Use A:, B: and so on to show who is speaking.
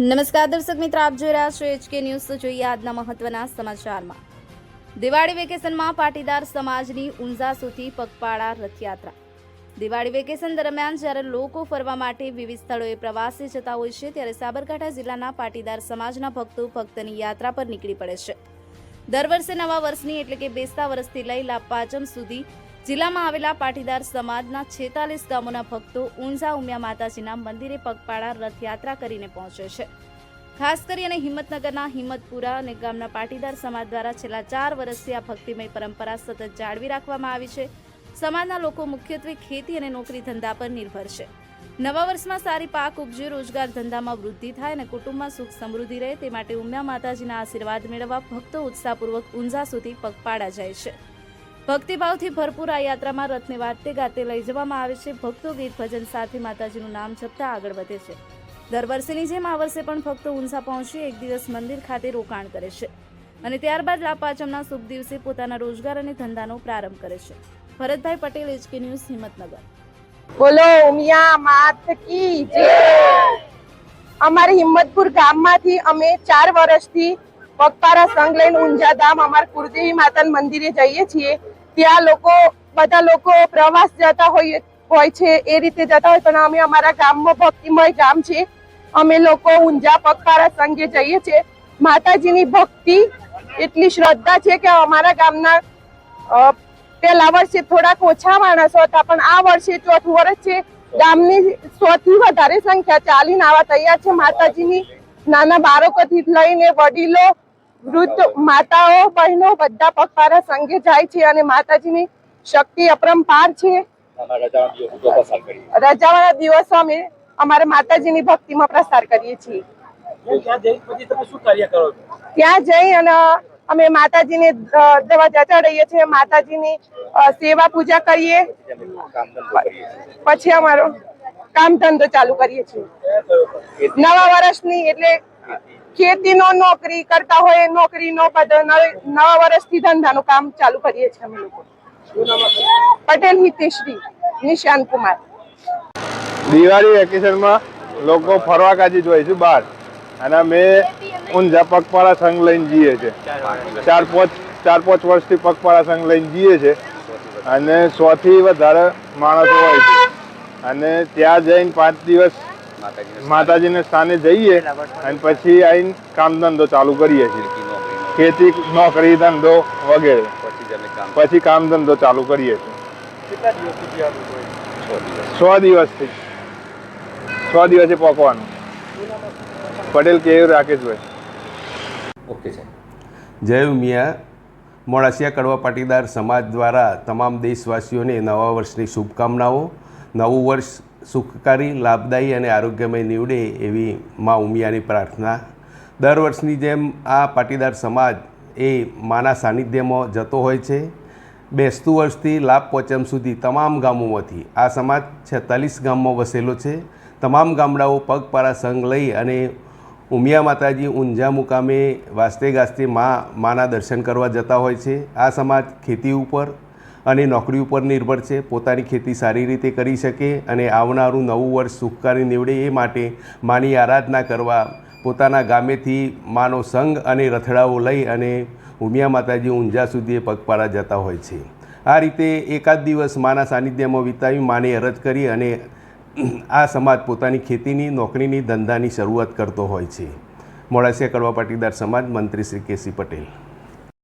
A: નમસ્કાર દર્શક મિત્રો, આપ જોઈ રહ્યા છો એચકે ન્યૂઝ જોઈએ આજના મહત્વના સમાચારમાં. દિવાળી વેકેશનમાં પાટીદાર સમાજની ઊંઝા સુધી પગપાળા રથયાત્રા. દિવાળી વેકેશન દરમિયાન જ્યારે લોકો ફરવા માટે વિવિધ સ્થળોએ પ્રવાસે જતા હોય છે, ત્યારે સાબરકાંઠા જિલ્લાના પાટીદાર સમાજના ભક્તો ભક્તની યાત્રા પર નીકળી પડે છે. દર વર્ષે નવા વર્ષની એટલે કે બેસતા વર્ષથી લઈ લાભ પાંચમ સુધી જિલ્લામાં આવેલા પાટીદાર સમાજના છેતાલીસ ગામોના ભક્તો ઊંઝા ઉમિયા માતાજીના મંદિરે પગપાળા રથયાત્રા કરીને પહોંચે છે. ખાસ કરી અને હિંમતનગરના હિંમતપુરા અને ગામના પાટીદાર સમાજ દ્વારા છેલ્લા ચાર વર્ષથી આ ભક્તિમય પરંપરા સતત જાળવી રાખવામાં આવી છે. સમાજના લોકો મુખ્યત્વે ખેતી અને નોકરી ધંધા પર નિર્ભર છે. નવા વર્ષમાં સારી પાક ઉપજે, રોજગાર ધંધામાં વૃદ્ધિ થાય અને કુટુંબમાં સુખ સમૃદ્ધિ રહે તે માટે ઉમિયા માતાજીના આશીર્વાદ મેળવવા ભક્તો ઉત્સાહપૂર્વક ઊંઝા સુધી પગપાળા જાય છે. ભક્તિભાવથી ભરપૂર આ યાત્રામાં રથને વાતે ગાતે લઈ જવામાં આવે છે. ભક્તો ગીત ભજન સાથે માતાજીનું નામ જપતા આગળ વધે છે. દર વર્ષેની જેમ આ વર્ષે પણ ભક્તો ઊંઝા પહોંચી એક દિવસ મંદિર ખાતે રોકાણ કરે છે અને ત્યારબાદ લાપાચમના શુભ દિવસે પોતાના રોજગાર અને ધંધાનો પ્રારંભ કરે છે. Bharatbhai Patel, HK news, Himmatnagar.
B: બોલો, ઉમિયા માત કી અમારી હિંમતપુર ગામમાંથી અમે ચાર વર્ષથી પગપારા સંઘ લઈને ઊંઝા ધામ, અમારા કુળદેવી માતાના મંદિરે જઈએ છીએ. ત્યાં લોકો, બધા લોકો પ્રવાસ જતા હોય હોય છે, એ રીતે જતા હોય. પણ અમે અમારા ગામમાં ભક્તિમય ગામ છે. અમે લોકો ઊંઝા પગપારા સંઘે જઈએ છીએ માતાજીની ભક્તિ એટલી શ્રદ્ધા છે કે અમારા ગામના પેલા વર્ષે થોડાક ઓછા માણસો હતા, પણ આ વર્ષે ચોથું વર્ષ છે. ગામની સૌથી વધારે સંખ્યા ચાલીને આવા તૈયાર છે. માતાજીની નાના બાળકોથી લઈને વડીલો વૃદ્ધ માતાઓ બહેનો બધા પગપારા સંઘે જાય છે અને માતાજીની શક્તિ અપરંપાર છે. રજાવાળા દિવસો અમે અમારા માતાજીની ભક્તિમાં પ્રસાર કરીએ છીએ.
C: ત્યાં જઈ
B: અને અમે માતાજીને દવા જચાડીએ છીએ માતાજીની સેવા પૂજા કરીએ. પછી અમારો કામ ધંધો ચાલુ કરીએ છીએ. નવા વર્ષની એટલે ખેતીનો નોકરી કરતા હોય નોકરીનો બધો નવે- વર્ષથી ધંધાનું કામ ચાલુ કરીએ છીએ અમે લોકો. પટેલ હિતેશ્રી, નિશાંત કુમાર.
D: દિવાળી વેકેશનમાં લોકો ફરવા કાજી જોઈએ છે બહાર. અને અમે ઊંઝા પગપાળા સંઘ લઈને જઈએ છે ચાર પાંચ ચાર પાંચ વર્ષથી પગપાળા સંઘ લઈને જઈએ છે અને સો થી વધારે માણસો હોય છે. અને ત્યાં જઈને પાંચ દિવસ માતાજીને સ્થાને. જઈએ અને પછી આવીને કામ ધંધો ચાલુ કરીએ છીએ. ખેતી નોકરી ધંધો વગેરે. પછી કામ ધંધો ચાલુ કરીએ છીએ? સો દિવસથી. સો દિવસે પહોંચવાનું. પટેલ કેયુર રાકેશભાઈ.
C: ઓકે છે
E: જય ઉમિયા. મોડાસિયા કડવા પાટીદાર સમાજ દ્વારા તમામ દેશવાસીઓને નવા વર્ષની શુભકામનાઓ નવું વર્ષ સુખકારી, લાભદાયી અને આરોગ્યમય નીવડે એવી મા ઉમિયાની પ્રાર્થના. દર વર્ષની જેમ આ પાટીદાર સમાજ એ માના સાનિધ્યમાં જતો હોય છે. બેસતું વર્ષથી લાભ પોચમ સુધી તમામ ગામોમાંથી, આ સમાજ છેતાલીસ ગામમાં વસેલો છે. તમામ ગામડાઓ પગપારા સંઘ લઈ અને ઉમિયા માતાજી ઊંઝા મુકામે વાસ્તે ગાસ્તે મા, માના દર્શન કરવા જતા હોય છે. આ સમાજ ખેતી ઉપર અને નોકરી ઉપર નિર્ભર છે. પોતાની ખેતી સારી રીતે કરી શકે અને આવનારું નવું વર્ષ સુખકારી નીવડે એ માટે માની આરાધના કરવા પોતાના ગામેથી માનો સંઘ અને રથડાઓ લઈ અને ઉમિયા માતાજી ઊંઝા સુધી પગપાળા જતા હોય છે. આ રીતે એકાદ દિવસ માના સાનિધ્યમાં વિતાવી માને અરજ કરી અને આ સમાજ પોતાની ખેતીની, નોકરીની, ધંધાની શરૂઆત કરતો હોય છે. મોડાસિયા કડવા પાટીદાર સમાજ મંત્રી શ્રી કેસી પટેલ.